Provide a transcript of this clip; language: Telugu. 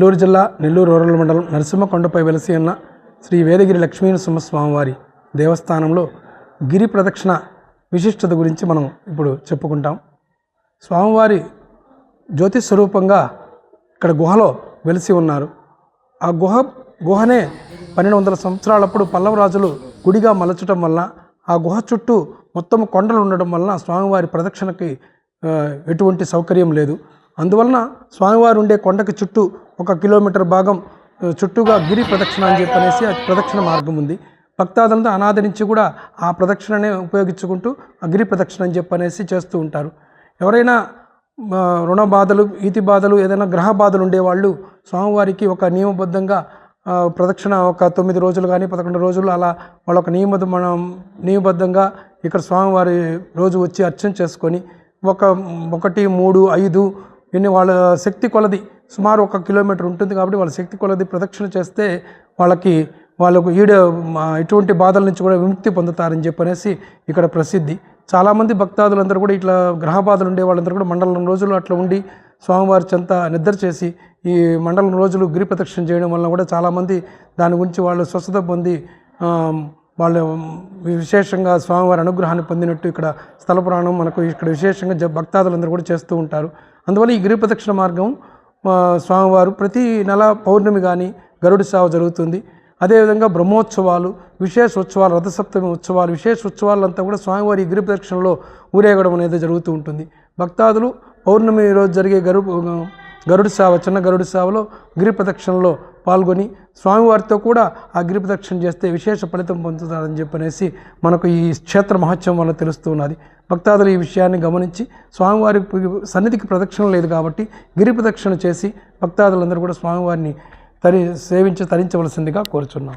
నెల్లూరు జిల్లా నెల్లూరు రూరల్ మండలం నరసింహకొండపై వెలసి ఉన్న శ్రీ వేదగిరి లక్ష్మీనరసింహస్వామివారి దేవస్థానంలో గిరి ప్రదక్షిణ విశిష్టత గురించి మనం ఇప్పుడు చెప్పుకుంటాం. స్వామివారి జ్యోతి స్వరూపంగా ఇక్కడ గుహలో వెలిసి ఉన్నారు. ఆ గుహ గుహనే పన్నెండు వందల సంవత్సరాలప్పుడు పల్లవ రాజులు గుడిగా మలచడం వల్ల ఆ గుహ చుట్టూ మొత్తం కొండలు ఉండడం వలన స్వామివారి ప్రదక్షిణకి ఎటువంటి సౌకర్యం లేదు. అందువలన స్వామివారు ఉండే కొండకు చుట్టూ ఒక కిలోమీటర్ భాగం చుట్టూగా గిరి ప్రదక్షిణ అని చెప్పనేసి ఆ ప్రదక్షిణ మార్గం ఉంది. భక్తాదులంతా అనాదరించి కూడా ఆ ప్రదక్షిణనే ఉపయోగించుకుంటూ ఆ గిరి ప్రదక్షిణ అని చెప్పనేసి చేస్తూ ఉంటారు. ఎవరైనా రుణ బాధలు ఈతి బాధలు ఏదైనా గ్రహ బాధలు ఉండేవాళ్ళు స్వామివారికి ఒక నియమబద్ధంగా ప్రదక్షిణ ఒక తొమ్మిది రోజులు కానీ పదకొండు రోజులు అలా వాళ్ళ ఒక నియమ మనం నియమబద్ధంగా ఇక్కడ స్వామివారి రోజు వచ్చి అర్చన చేసుకొని ఒక ఒకటి మూడు ఐదు ఇన్ని వాళ్ళ శక్తి కొలది. సుమారు ఒక కిలోమీటర్ ఉంటుంది కాబట్టి వాళ్ళ శక్తి కొలది ప్రదక్షిణ చేస్తే వాళ్ళకి వాళ్ళకు ఈడ ఇటువంటి ఎటువంటి బాధల నుంచి కూడా విముక్తి పొందుతారని చెప్పనేసి ఇక్కడ ప్రసిద్ధి. చాలామంది భక్తాదులందరూ కూడా ఇట్లా గ్రహ బాధలు ఉండే వాళ్ళందరూ కూడా మండలం రోజులు అట్లా ఉండి స్వామివారి చెంత నిద్ర చేసి ఈ మండలం రోజులు గిరి ప్రదక్షిణ చేయడం వల్ల కూడా చాలామంది దాని గురించి వాళ్ళు స్వస్థత పొంది వాళ్ళు విశేషంగా స్వామివారి అనుగ్రహాన్ని పొందినట్టు ఇక్కడ స్థల పురాణం మనకు ఇక్కడ విశేషంగా జ- భక్తాదులందరూ కూడా చేస్తూ ఉంటారు. అందువల్ల ఈ గిరి ప్రదక్షిణ మార్గం స్వామివారు ప్రతి నెల పౌర్ణమి కానీ గరుడి సేవ జరుగుతుంది. అదేవిధంగా బ్రహ్మోత్సవాలు విశేష ఉత్సవాలు రథసప్తమి ఉత్సవాలు విశేష ఉత్సవాలంతా కూడా స్వామివారి ఈ గిరి ప్రదక్షిణలో ఊరేగడం అనేది జరుగుతూ ఉంటుంది. భక్తాదులు పౌర్ణమి రోజు జరిగే గరు గరుడు సేవ చిన్న గరుడు సేవలో గిరి ప్రదక్షిణలో పాల్గొని స్వామివారితో కూడా ఆ గిరి ప్రదక్షిణ చేస్తే విశేష ఫలితం పొందుతారని చెప్పనేసి మనకు ఈ క్షేత్ర మహత్యం వల్ల తెలుస్తూ ఉన్నది. భక్తాదులు ఈ విషయాన్ని గమనించి స్వామివారి సన్నిధికి ప్రదక్షిణ లేదు కాబట్టి గిరి ప్రదక్షిణ చేసి భక్తాదులందరూ కూడా స్వామివారిని తరి సేవించి తరించవలసిందిగా కోరుచున్నాం.